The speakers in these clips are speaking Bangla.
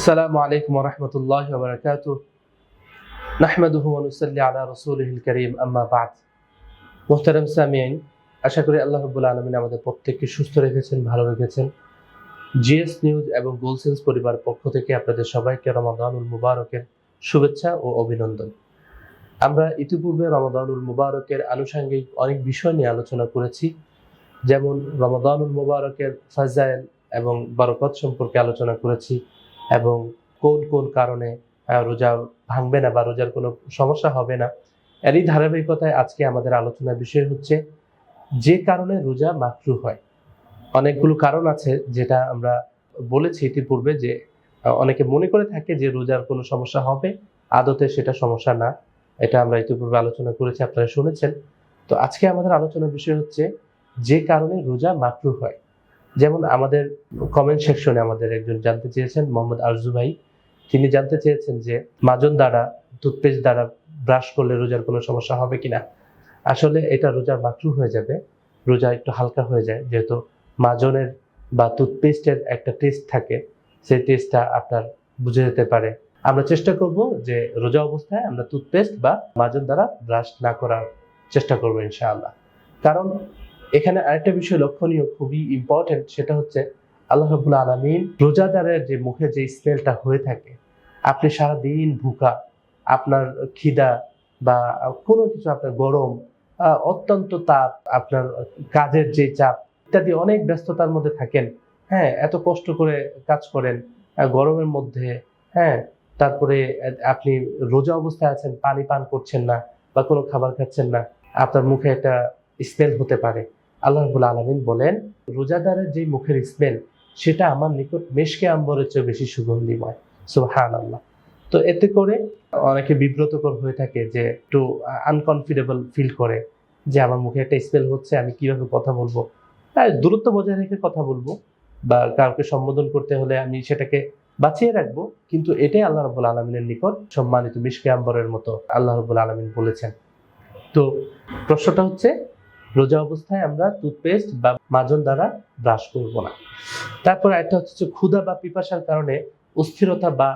আসসালামু আলাইকুম রহমতুল্লাহ বরকাত নাহমদুহ অনুসল্লি আলা রসুলহিল করিম, আম্মা বাদ। মোহতারাম সামিয়াইন আশা করি আল্লাহ রব্বুল আলমিন আমাদের প্রত্যেককে সুস্থ রেখেছেন, ভালো রেখেছেন। জিএস নিউজ এবং গোলসেন্স পরিবার পক্ষ থেকে আপনাদের সবাইকে রমাদানুল মুবারকের শুভেচ্ছা ও অভিনন্দন। আমরা ইতিপূর্বে রমাদানুল মুবারকের আনুষাঙ্গিক অনেক বিষয় নিয়ে আলোচনা করেছি, যেমন রমাদানুল মুবারকের ফাজাইল এবং বারকত সম্পর্কে আলোচনা করেছি এবং কোন কোন কারণে রোজা ভাঙবে না বা রোজার কোনো সমস্যা হবে না, এরই ধারাবাহিকতায় আজকে আমাদের আলোচনার বিষয় হচ্ছে যে কারণে রোজা মাকরু হয়। অনেকগুলো কারণ আছে যেটা আমরা বলেছি ইতিপূর্বে যে অনেকে মনে করে থাকে যে রোজার কোনো সমস্যা হবে, আদতে সেটা সমস্যা না। এটা আমরা ইতিপূর্বে আলোচনা করেছি, আপনারা শুনেছেন। তো আজকে আমাদের আলোচনার বিষয় হচ্ছে যে কারণে রোজা মাকরু হয়। যেমন আমাদের কমেন্ট সেকশনে আমাদের একজন জানতে চেয়েছেন, মোহাম্মদ আরজু ভাই। তিনি জানতে চেয়েছেন যে, মাজন দ্বারা টুথপেস্ট দ্বারা ব্রাশ করলে রোজার কোনো সমস্যা হবে কিনা? আসলে এটা রোজার মাকরু হয়ে যাবে। রোজা একটু হালকা হয়ে যায়, যেহেতু মাজনের বা টুথপেস্টের একটা টেস্ট থাকে, সেই টেস্টটা আপনার বুঝে যেতে পারে। আমরা চেষ্টা করব যে রোজা অবস্থায় আমরা টুথপেস্ট বা মাজন দ্বারা ব্রাশ না করার চেষ্টা করব ইনশাআল্লাহ। কারণ এখানে আরেকটা বিষয় লক্ষণীয়, খুবই ইম্পর্টেন্ট সেটা হচ্ছে আল্লাহ রবুল আলমিন রোজাদারের যে মুখে যে স্মেলটা হয়ে থাকে, আপনি সারা দিন ভুকা আপনার খিদা বা কোনো কিছু আপনার গরম অত্যন্ত তাপ, আপনার কাজের যে চাপ ইত্যাদি অনেক ব্যস্ততার মধ্যে থাকেন হ্যাঁ এত কষ্ট করে কাজ করেন গরমের মধ্যে হ্যাঁ তারপরে আপনি রোজা অবস্থায় আছেন, পানি পান করছেন না বা কোনো খাবার খাচ্ছেন না, আপনার মুখে একটা স্মেল হতে পারে। আল্লাহ রবুল আলমিন বলেন, রোজাদারের যে মুখের স্মেল, সেটা আমার নিকট মেশকে আম্বরের চেয়ে বেশি সুগন্ধিময়। সুহান আল্লাহ তো এতে করে অনেকে বিব্রতকর হয়ে থাকে যে একটু আনকনফিডেবল ফিল করে যে আমার মুখে একটা স্মেল হচ্ছে, আমি কীভাবে কথা বলব। হ্যাঁ দূরত্ব বজায় রেখে কথা বলব বা কাউকে সম্বোধন করতে হলে আমি সেটাকে বাঁচিয়ে রাখব, কিন্তু এটাই আল্লাহ রবুল আলমিনের নিকট সম্মানিত মিশকে আম্বরের মতো আল্লাহ রবুল আলমিন বলেছেন। তো প্রশ্নটা হচ্ছে রোজা অবস্থায় আমরা টুথপেস্ট বা মাজন দ্বারা ব্রাশ করব না। তারপর একটা হচ্ছে ক্ষুধা বা পিপাসার কারণে অস্থিরতা বা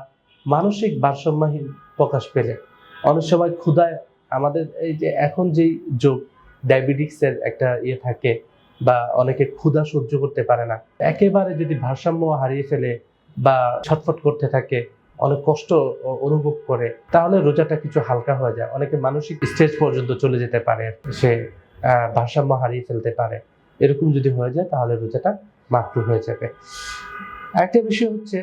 মানসিক ভারসাম্যহীন প্রকাশ পেলে। অনেক সময় ক্ষুধায় আমাদের এই যে এখন যেই যোগ ডায়াবেটিক্সের একটা ইয়ে থাকে বা অনেকে ক্ষুধা সহ্য করতে পারে না। একেবারে যদি ভারসাম্য হারিয়ে ফেলে বা ছটফট করতে থাকে, অনেক কষ্ট অনুভব করে, তাহলে রোজাটা কিছু হালকা হয়ে যায়। অনেকে মানসিক স্টেজ পর্যন্ত চলে যেতে পারে সে ভারসাম্য হারিয়ে ফেলতে পারে। এরকম যদি হয়ে যায়, তাহলে রোজাটা মাকরু হয়ে যাবে। আরেকটা বিষয় হচ্ছে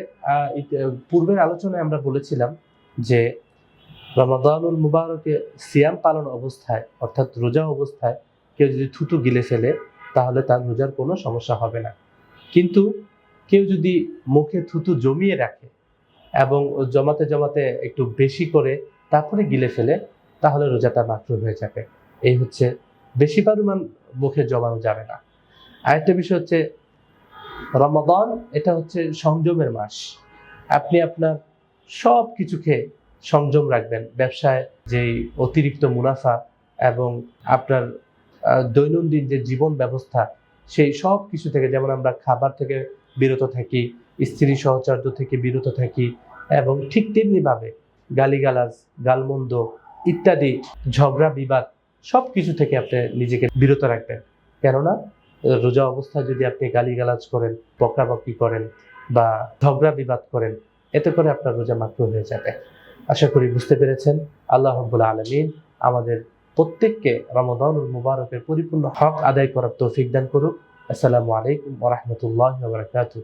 পূর্বের আলোচনায় আমরা বলেছিলাম যে রমাদানুল মুবারকে সিয়াম পালন অবস্থায়, অর্থাৎ রোজা অবস্থায় কেউ যদি থুতু গিলে ফেলে, তাহলে তার রোজার কোনো সমস্যা হবে না। কিন্তু কেউ যদি মুখে থুতু জমিয়ে রাখে এবং জমাতে জমাতে একটু বেশি করে তারপরে গিলে ফেলে, তাহলে রোজাটা মাকরু হয়ে যাবে। এই হচ্ছে বেশি পরিমাণ মুখে জমানো যাবে না। আরেকটা বিষয় হচ্ছে, রমাদান, এটা হচ্ছে সংযমের মাস। আপনি আপনার সব কিছু খেয়ে সংযম রাখবেন। ব্যবসায় যেই অতিরিক্ত মুনাফা এবং আপনার দৈনন্দিন যে জীবন ব্যবস্থা, সেই সব কিছু থেকে যেমন আমরা খাবার থেকে বিরত থাকি, স্ত্রী সহচর্য থেকে বিরত থাকি এবং ঠিক তেমনিভাবে গালিগালাজ, গালমন্দ ইত্যাদি ঝগড়া বিবাদ সব কিছু থেকে আপনি নিজেকে বিরত রাখবেন। কেননা, রোজা অবস্থায় যদি আপনি গালিগালাজ করেন, বকাবকি করেন বা ঝগড়া বিবাদ করেন, এতে করে আপনার রোজা মাত্র হয়ে যাবে। আশা করি বুঝতে পেরেছেন। আল্লাহ রব্বুল আলমিন আমাদের প্রত্যেককে রমদানুল মুবারকের পরিপূর্ণ হক আদায় করার তৌফিক দান করুক। আসসালামু আলাইকুম ওরহমতুল্লাহ বারকাতুহ।